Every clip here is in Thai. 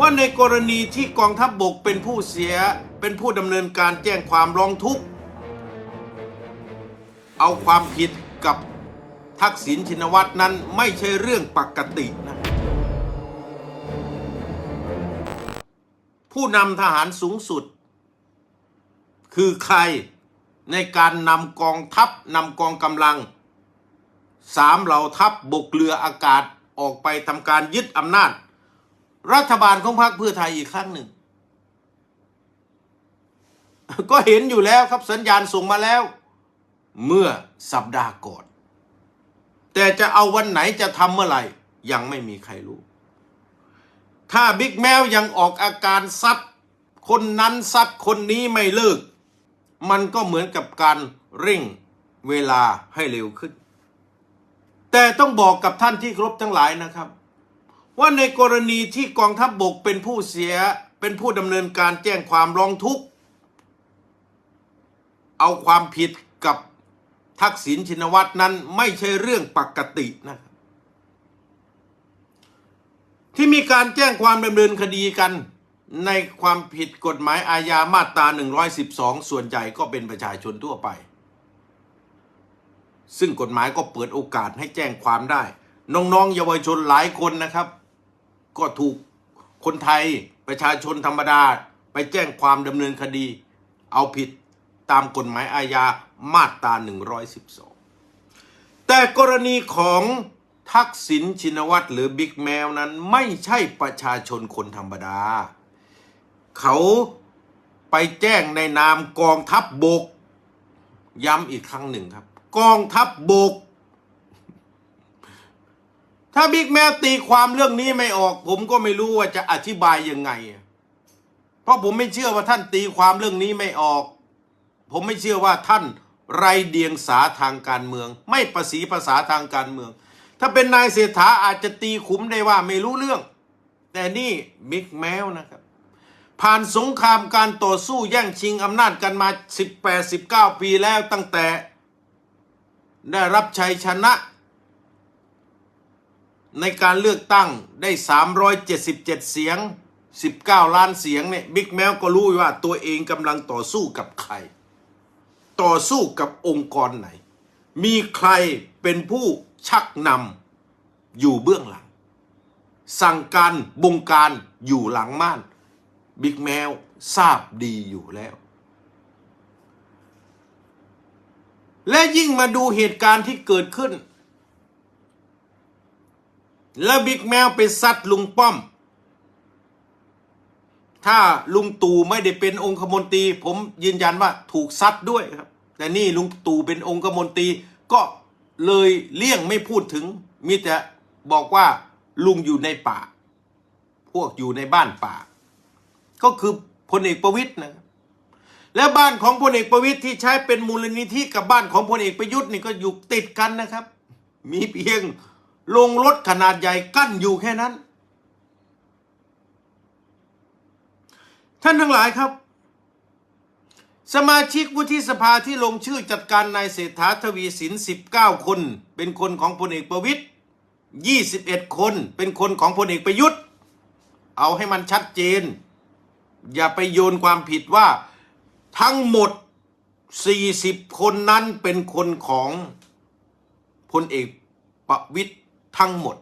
ว่าในกรณีที่กองทัพบบกเป็นผู้เสียเป็นผู้ดำเนินการแจ้งความร้องทุกข์ เอาความผิดกับทักษิณชินวัตรนั้นไม่ใช่เรื่องปกตินะผู้นำทหารสูงสุด คือใครในการนำกองทัพนำกองกำลังสามเหล่าทัพบกเรืออากาศออกไปทำการยึดอำนาจ รัฐบาลของพรรคเพื่อไทยอีกครั้งหนึ่ง ก็เห็นอยู่แล้วครับสัญญาณส่งมาแล้ว เมื่อสัปดาห์ก่อน แต่จะเอาวันไหนจะทำเมื่อไหร่ ยังไม่มีใครรู้ ถ้าบิ๊กแมวยังออกอาการซัดคนนั้นซัดคนนี้ไม่เลิก มันก็เหมือนกับการเร่งเวลาให้เร็วขึ้น แต่ต้องบอกกับท่านที่ครบทั้งหลายนะครับ ว่าในกรณีที่กองทัพบบกเป็นผู้เสียเป็นผู้ดำเนินการแจ้งความร้องทุกข์ เอาความผิดกับทักษิณชินวัตรนั้นไม่ใช่เรื่องปกตินะครับที่มีการแจ้งความดำเนินคดีกันในความผิดกฎหมายอาญามาตรา 112 ส่วนใหญ่ก็เป็นประชาชนทั่วไป ซึ่งกฎหมายก็เปิดโอกาสให้แจ้งความได้ น้องๆ เยาวชนหลายคนนะครับ ก็ถูกคนไทยประชาชนธรรมดา ไปแจ้งความดำเนินคดี เอาผิดตามกฎหมายอาญามาตรา 112 แต่กรณีของทักษิณชินวัตรหรือบิ๊กแมวนั้นไม่ใช่ประชาชนคนธรรมดา เขาไปแจ้งในนามกองทัพบบก ย้ำอีกครั้งหนึ่งครับ กองทัพบบก ถ้าบิ๊กแมวตีความเรื่องนี้ไม่ออก ผมก็ไม่รู้ว่าจะอธิบายยังไง เพราะผมไม่เชื่อว่าท่านตีความเรื่องนี้ไม่ออก ผมไม่เชื่อว่าท่านไรเดียงสาทางการเมือง ไม่ประสีภาษาทางการเมือง ถ้าเป็นนายเศรษฐาอาจจะตีขุมได้ว่าไม่รู้เรื่อง แต่นี่บิ๊กแมวนะครับ ผ่านสงครามการต่อสู้แย่งชิงอำนาจกันมา 18-19 ปีแล้วตั้งแต่ ได้รับชัยชนะ ในการเลือกตั้งได้ 377 เสียง 19 ล้านเสียงเนี่ยบิ๊กแมวก็รู้ว่าตัวเองกำลังต่อสู้กับใคร ต่อสู้กับองค์กรไหน มีใครเป็นผู้ชักนำอยู่เบื้องหลัง สั่งการบงการอยู่หลังม่านบิ๊กแมวทราบดีอยู่แล้ว และยิ่งมาดูเหตุการณ์ที่เกิดขึ้น แล้วบิ๊กแมวไปซัดลุงป้อม ถ้าลุงตู่ไม่ได้เป็นองคมนตรี ผมยืนยันว่าถูกซัดด้วยครับ แต่นี่ลุงตู่เป็นองคมนตรีก็เลยเลี่ยงไม่พูดถึง มีแต่บอกว่าลุงอยู่ในป่า พวกอยู่ในบ้านป่า ก็คือพลเอกประวิตยนะและบ้านของพลเอกประวิตยที่ใช้เป็นมูลนิธิกับบ้านของพลเอกประยุทธ์นี่ก็อยู่ติดกันนะครับ มีเพียง ลงรถขนาดใหญ่กั้นอยู่แค่นั้น ท่านทั้งหลายครับ สมาชิกวุฒิสภาที่ลงชื่อจัดการนายเศรษฐาทวีสิน 19 คน เป็นคนของพลเอกประวิตย21 คนเป็นคนของพลเอกประยุทธ์ เอาให้มันชัดเจน อย่าไปโยนความผิดว่าทั้งหมด 40 คนนั้นเป็นคนของพลเอกประวิตย ทั้งหมด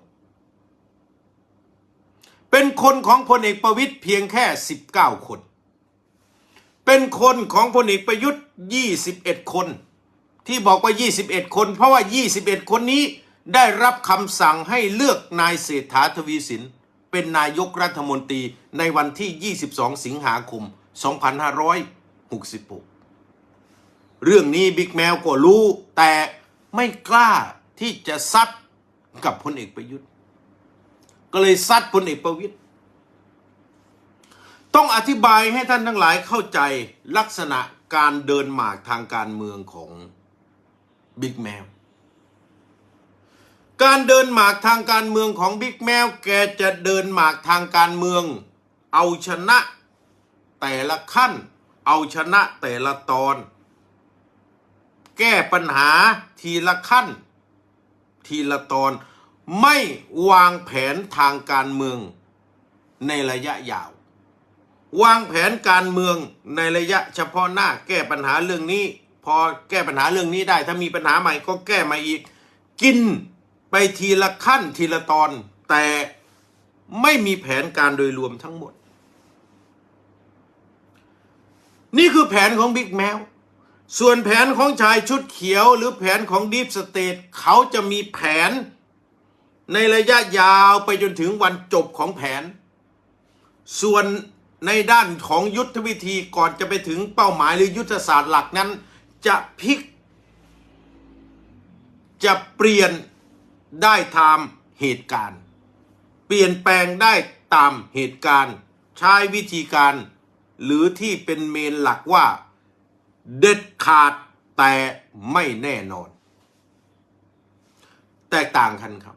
เป็นคนของพลเอกประวิตยเพียงแค่ 19 คน เป็นคนของพลเอกประยุทธ์ 21 คน ที่บอกว่า 21 คน เพราะว่า 21 คนนี้ได้รับคำสั่งให้เลือกนายเศรษฐาทวีสิน เป็นนายกรัฐมนตรีในวันที่ 22 สิงหาคม 2566 เรื่องนี้บิ๊กแมวก็รู้แต่ไม่กล้าที่จะซัด กับพลเอกประยุทธ์ ก็เลยซัดพลเอกประวิตยต้องอธิบายให้ท่านทั้งหลายเข้าใจลักษณะการเดินหมากทางการเมืองของบิ๊กแมวการเดินหมากทางการเมืองของบิ๊กแมวแกจะเดินหมากทางการเมือง เอาชนะแต่ละขั้น เอาชนะแต่ละตอน แก้ปัญหาทีละขั้น ทีละตอนไม่วางแผนทางการเมืองในระยะยาว วางแผนการเมืองในระยะเฉพาะหน้าแก้ปัญหาเรื่องนี้ พอแก้ปัญหาเรื่องนี้ได้ ถ้ามีปัญหาใหม่ก็แก้มาอีก กินไปทีละขั้นทีละตอน แต่ไม่มีแผนการโดยรวมทั้งหมด นี่คือแผนของบิ๊กแมว ส่วนแผนของชายชุดเขียวหรือแผนของดีฟสเตทเขาจะมีแผน ในระยะยาวไปจนถึงวันจบของแผน ส่วนในด้านของยุทธวิธีก่อนจะไปถึงเป้าหมายหรือยุทธศาสตร์หลักนั้น จะพลิก จะเปลี่ยนได้ตามเหตุการณ์ เปลี่ยนแปลงได้ตามเหตุการณ์ ใช้วิธีการ หรือที่เป็นเมนหลักว่า เด็ดขาดแต่ไม่แน่นอน แตกต่างกันครับ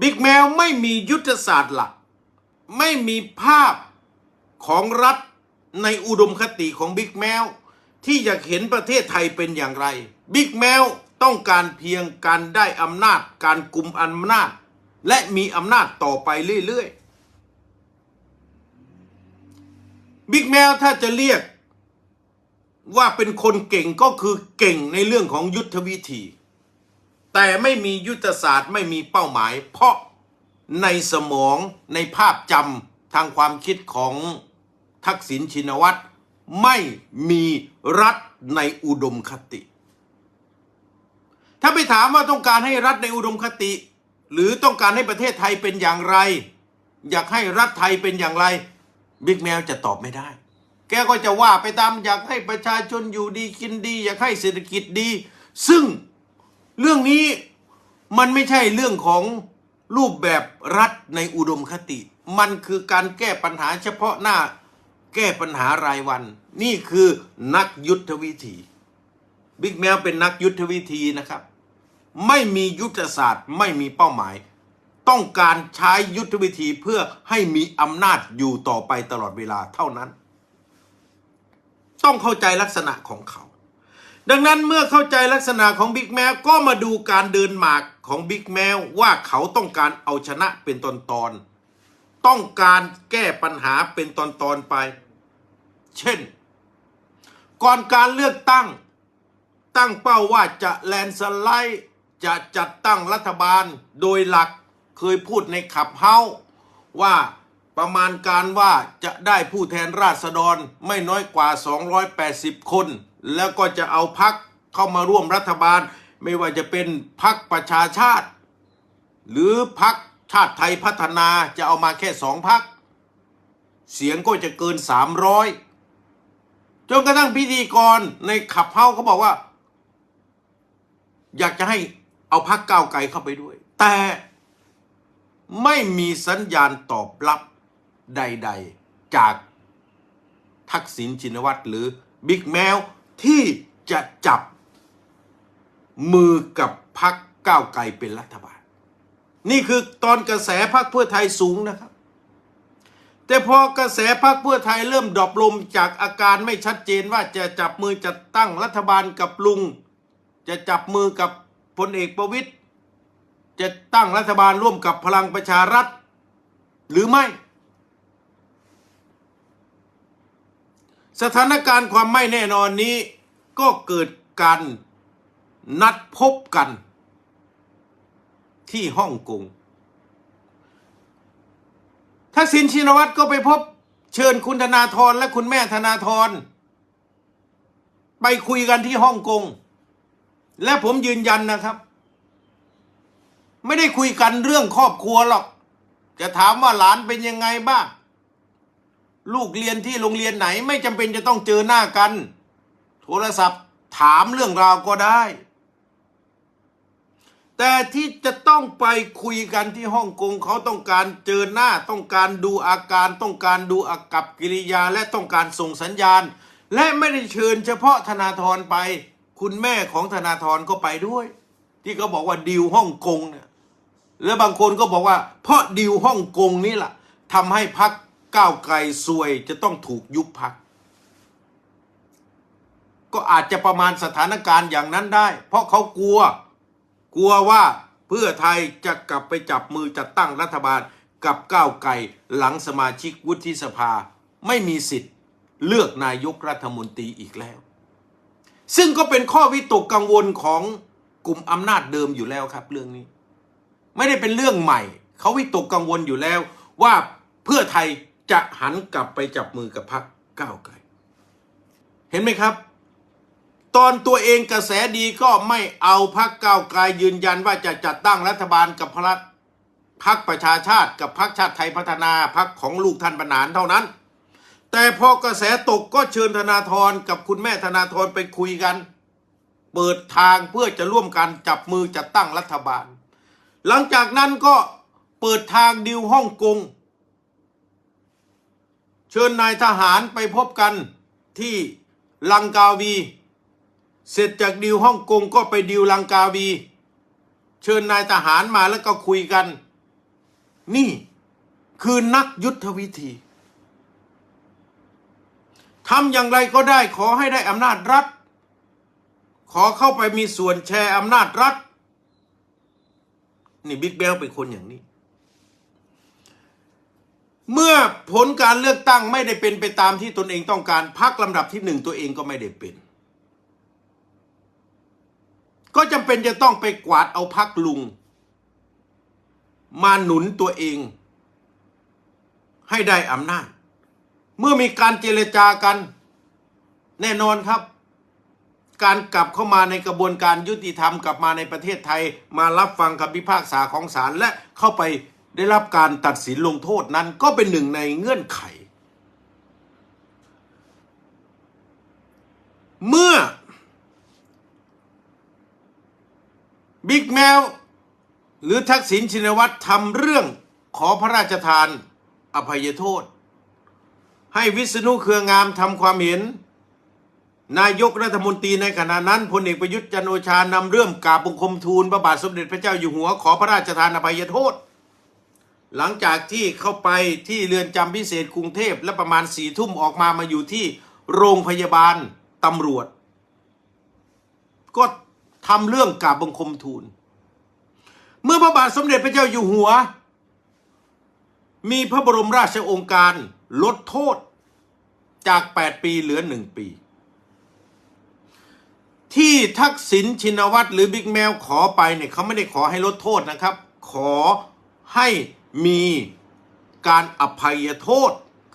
บิ๊กแมวไม่มียุทธศาสตร์หลัก ไม่มีภาพของรัฐในอุดมคติของบิ๊กแมวที่อยากเห็นประเทศไทยเป็นอย่างไร บิ๊กแมวต้องการเพียงการได้อำนาจ การกลุ่มอำนาจ และมีอำนาจต่อไปเรื่อยๆ บิ๊กแมวถ้าจะเรียก ว่าเป็นคนเก่งก็คือเก่งในเรื่องของยุทธวิธี แต่ไม่มียุทธศาสตร์ไม่มีเป้าหมาย เพราะในสมองในภาพจำทางความคิดของทักษิณชินวัตรไม่มีรัฐในอุดมคติ ถ้าไปถามว่าต้องการให้รัฐในอุดมคติ หรือต้องการให้ประเทศไทยเป็นอย่างไร อยากให้รัฐไทยเป็นอย่างไร บิ๊กแมวจะตอบไม่ได้ แกก็จะว่าไปตามอยากให้ประชาชนอยู่ดีกินดี อยากให้เศรษฐกิจดี ซึ่งเรื่องนี้มันไม่ใช่เรื่องของรูปแบบรัฐในอุดมคติ มันคือการแก้ปัญหาเฉพาะหน้า แก้ปัญหารายวัน นี่คือนักยุทธวิธี บิ๊กแมวเป็นนักยุทธวิธีนะครับ ไม่มียุทธศาสตร์ไม่มีเป้าหมาย ต้องการใช้ยุทธวิธีเพื่อให้มีอำนาจอยู่ต่อไปตลอดเวลาเท่านั้น ต้องเข้าใจลักษณะของเขา ดังนั้นเมื่อเข้าใจลักษณะของบิ๊กแมวก็มาดูการเดินหมากของบิ๊กแมวว่าเขาต้องการเอาชนะเป็นตอนตอนต้องการแก้ปัญหาเป็นตอนตอนไป เช่น ก่อนการเลือกตั้ง ตั้งเป้าว่าจะแลนสไลด์จะจัดตั้งรัฐบาลโดยหลักเคยพูดในขับเฮาว่า ประมาณการว่าจะได้ผู้แทนราษฎรไม่น้อยกว่า 280 คน แล้วก็จะเอาพักเข้ามาร่วมรัฐบาล ไม่ว่าจะเป็นพักประชาชาติ หรือพักชาติไทยพัฒนาจะเอามาแค่สองพัก เสียงก็จะเกิน 300 จนกระทั่งพิธีกรในขับเฮ้าเขาบอกว่า อยากจะให้เอาพักก้าวไกลเข้าไปด้วย แต่ไม่มีสัญญาณตอบรับ ใด ๆ จากทักษิณชินวัตรหรือบิ๊กแมวที่จะจับมือกับพักก้าวไกลเป็นรัฐบาล นี่คือตอนกระแสพักเพื่อไทยสูงนะครับ แต่พอกระแสพักเพื่อไทยเริ่มดรอปลงจากอาการไม่ชัดเจนว่าจะจับมือจัดตั้งรัฐบาลกับลุง จะจับมือกับพลเอกประวิตยจะตั้งรัฐบาลร่วมกับพลังประชารัฐ หรือไม่ สถานการณ์ความไม่แน่นอนนี้ ก็เกิดการนัดพบกัน ที่ฮ่องกงทักษิณชินวัตรก็ไปพบเชิญคุณธนาธรและคุณแม่ธนาธรไปคุยกันที่ฮ่องกง และผมยืนยันนะครับ ไม่ได้คุยกันเรื่องครอบครัวหรอก จะถามว่าหลานเป็นยังไงบ้าง ลูกเรียนที่โรงเรียนไหนไม่จำเป็นจะต้องเจอหน้ากัน โทรศัพท์ถามเรื่องราวก็ได้ แต่ที่จะต้องไปคุยกันที่ฮ่องกงเขาต้องการเจอหน้าต้องการดูอาการต้องการดูอากับกิริยาและต้องการส่งสัญญาณ และไม่ได้เชิญเฉพาะธนาธรไป คุณแม่ของธนาธรก็ไปด้วย ที่เขาบอกว่าดิวฮ่องกงเนี่ยแล้วบางคนก็บอกว่า เพราะดิวฮ่องกงนี่แหละทำให้พัก ก้าวไกลซวยจะต้องถูกยุบพัก ก็อาจจะประมาณสถานการณ์อย่างนั้นได้ เพราะเขากลัว กลัวว่าเพื่อไทยจะกลับไปจับมือจัดตั้งรัฐบาลกับก้าวไกลหลังสมาชิกวุฒิสภา ไม่มีสิทธิ์เลือกนายกรัฐมนตรีอีกแล้ว ซึ่งก็เป็นข้อวิตกกังวลของกลุ่มอำนาจเดิมอยู่แล้วครับเรื่องนี้ ไม่ได้เป็นเรื่องใหม่ เขาวิตกกังวลอยู่แล้วว่าเพื่อไทย จะหันกลับไปจับมือกับพรรคก้าวไกล เห็นไหมครับ ตอนตัวเองกระแสดีก็ไม่เอาพรรคก้าวไกลยืนยันว่าจะจัดตั้งรัฐบาลกับพรรคพรรคประชาชาติกับพรรคชาติไทยพัฒนาพรรคของลูกท่านบรรหารเท่านั้น แต่พอกระแสตกก็เชิญธนาธรกับคุณแม่ธนาธรไปคุยกัน เปิดทางเพื่อจะร่วมกันจับมือจัดตั้งรัฐบาล หลังจากนั้นก็เปิดทางดิวฮ่องกง เชิญนายทหารไปพบกันที่ลังกาวี เสร็จจากดิวฮ่องกงก็ไปดิวลังกาวี เชิญนายทหารมาแล้วก็คุยกัน นี่คือนักยุทธวิธีทำอย่างไรก็ได้ขอให้ได้อำนาจรัฐ ขอเข้าไปมีส่วนแชร์อำนาจรัฐ นี่บิ๊กเบลเป็นคนอย่างนี้ เมื่อผลการเลือกตั้งไม่ได้เป็นไปตามที่ตนเองต้องการพักลำดับที่หนึ่งตัวเองก็ไม่ได้เป็น ก็จำเป็นจะต้องไปกวาดเอาพักลุง มาหนุนตัวเอง ให้ได้อำนาจ เมื่อมีการเจรจากัน แน่นอนครับ การกลับเข้ามาในกระบวนการยุติธรรมกลับมาในประเทศไทย มารับฟังคำพิพากษาของศาลและเข้าไป ได้รับการตัดสินลงโทษนั้นก็เป็นหนึ่งในเงื่อนไข เมื่อบิ๊กแมว หรือทักษิณชินวัตรทำเรื่องขอพระราชทานอภัยโทษ ให้วิษณุเครืองามทำความเห็น นายกรัฐมนตรีในขณะนั้นพลเอกประยุทธ์จันโอชานำเรื่องกาบบังคมทูลพระบาทสมเด็จพระเจ้าอยู่หัวขอพระราชทานอภัยโทษ หลังจากที่เข้าไปที่เรือนจำพิเศษกรุงเทพและประมาณสี่ทุ่มออกมามาอยู่ที่โรงพยาบาลตำรวจ ก็ทำเรื่องกราบบังคมทูล เมื่อพระบาทสมเด็จพระเจ้าอยู่หัว มีพระบรมราชโองการลดโทษจาก 8 ปีเหลือ 1 ปี ที่ทักษิณชินวัตรหรือบิ๊กแมวขอไปเนี่ยเขาไม่ได้ขอให้ลดโทษนะครับ ขอให้ มีการอภัยโทษ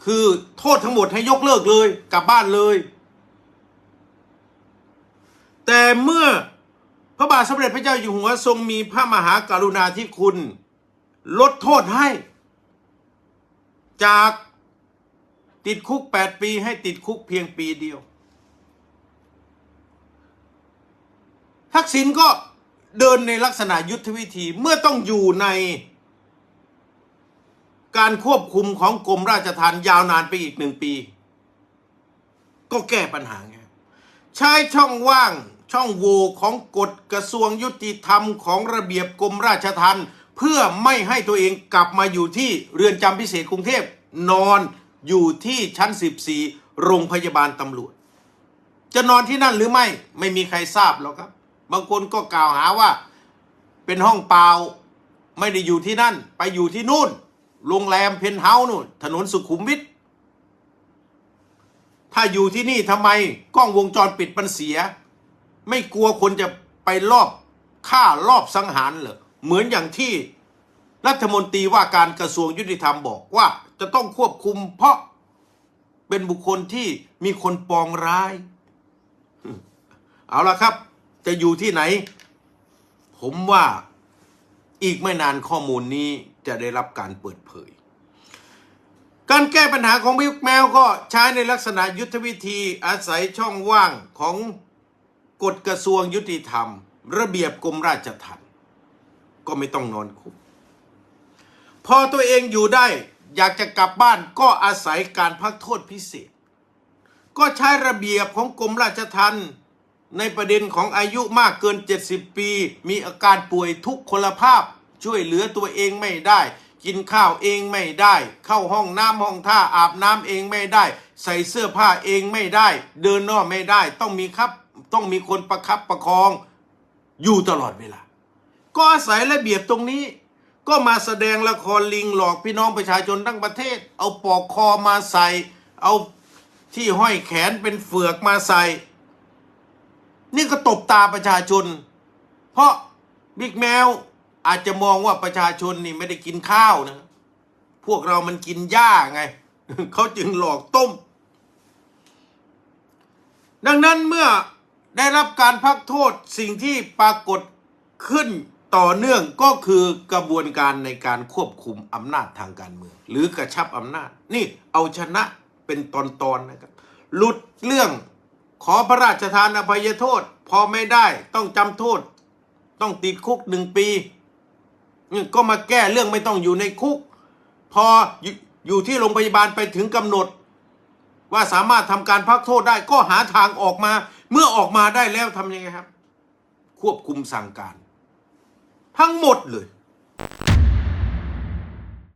คือโทษทั้งหมดให้ยกเลิกเลยกลับบ้านเลย แต่เมื่อพระบาทสมเด็จพระเจ้าอยู่หัวทรงมีพระมหากรุณาธิคุณ ลดโทษให้ จากติดคุก 8 ปีให้ติดคุกเพียงปีเดียว ทักษิณก็เดินในลักษณะยุทธวิธีเมื่อต้องอยู่ใน การควบคุมของกรมราชทัณฑ์ยาวนานไปอีกหนึ่งปี ก็แก้ปัญหาไงใช้ช่องว่างช่องโหว่ของกฎกระทรวงยุติธรรมของระเบียบกรมราชทัณฑ์เพื่อไม่ให้ตัวเองกลับมาอยู่ที่เรือนจำพิเศษกรุงเทพนอนอยู่ที่ชั้น 14 โรงพยาบาลตำรวจ จะนอนที่นั่นหรือไม่ไม่มีใครทราบหรอกครับ บางคนก็กล่าวหาว่า เป็นห้องเปล่าไม่ได้อยู่ที่นั่น ไปอยู่ที่นู่น โรงแรมเพนท์เฮาส์นู่นถนนสุขุมวิทถ้าอยู่ที่นี่ทำไมกล้องวงจรปิดมันเสีย ไม่กลัวคนจะไปลอบฆ่ารอบสังหารเหรอเหมือนอย่างที่รัฐมนตรีว่าการกระทรวงยุติธรรมบอกว่าจะต้องควบคุมเพราะเป็นบุคคลที่มีคนปองร้าย เอาละครับ จะอยู่ที่ไหน ผมว่าอีกไม่นานข้อมูลนี้ จะได้รับการเปิดเผย การแก้ปัญหาของบิ๊กแมวก็ใช้ในลักษณะยุทธวิธีอาศัยช่องว่างของกฎกระทรวงยุติธรรม ระเบียบกรมราชทัณฑ์ก็ไม่ต้องนอนคุก พอตัวเองอยู่ได้อยากจะกลับบ้านก็อาศัยการพักโทษพิเศษ ก็ใช้ระเบียบของกรมราชทัณฑ์ในประเด็นของอายุมากเกิน 70 ปี มีอาการป่วยทุกพลภาพ ช่วยเหลือตัวเองไม่ได้ กินข้าวเองไม่ได้ เข้าห้องน้ำห้องท่าอาบน้ำเองไม่ได้ ใส่เสื้อผ้าเองไม่ได้ เดินนอกไม่ได้ ต้องมีครับต้องมีคนประคับประคองอยู่ตลอดเวลา ก็อาศัยระเบียบตรงนี้ ก็มาแสดงละครลิงหลอกพี่น้องประชาชนทั้งประเทศ เอาปอกคอมาใส่ เอาที่ห้อยแขนเป็นเฟือกมาใส่ นี่ก็ตบตาประชาชน เพราะบิ๊กแมว อาจจะมองว่าประชาชนนี่ไม่ได้กินข้าวนะ พวกเรามันกินหญ้าไง เขาจึงหลอกต้ม ดังนั้นเมื่อได้รับการพักโทษสิ่งที่ปรากฏขึ้นต่อเนื่องก็คือกระบวนการในการควบคุมอำนาจทางการเมือง หรือกระชับอำนาจ นี่เอาชนะเป็นตอนๆนะครับหลุดเรื่องขอพระราชทานอภัยโทษ พอไม่ได้ต้องจำโทษ ต้องติดคุกหนึ่งปี ก็มาแก้เรื่องไม่ต้องอยู่ในคุก พออยู่อยู่ที่โรงพยาบาลไปถึงกำหนด ว่าสามารถทำการพักโทษได้ก็หาทางออกมา เมื่อออกมาได้แล้วทำยังไงครับ ควบคุมสั่งการ ทั้งหมดเลย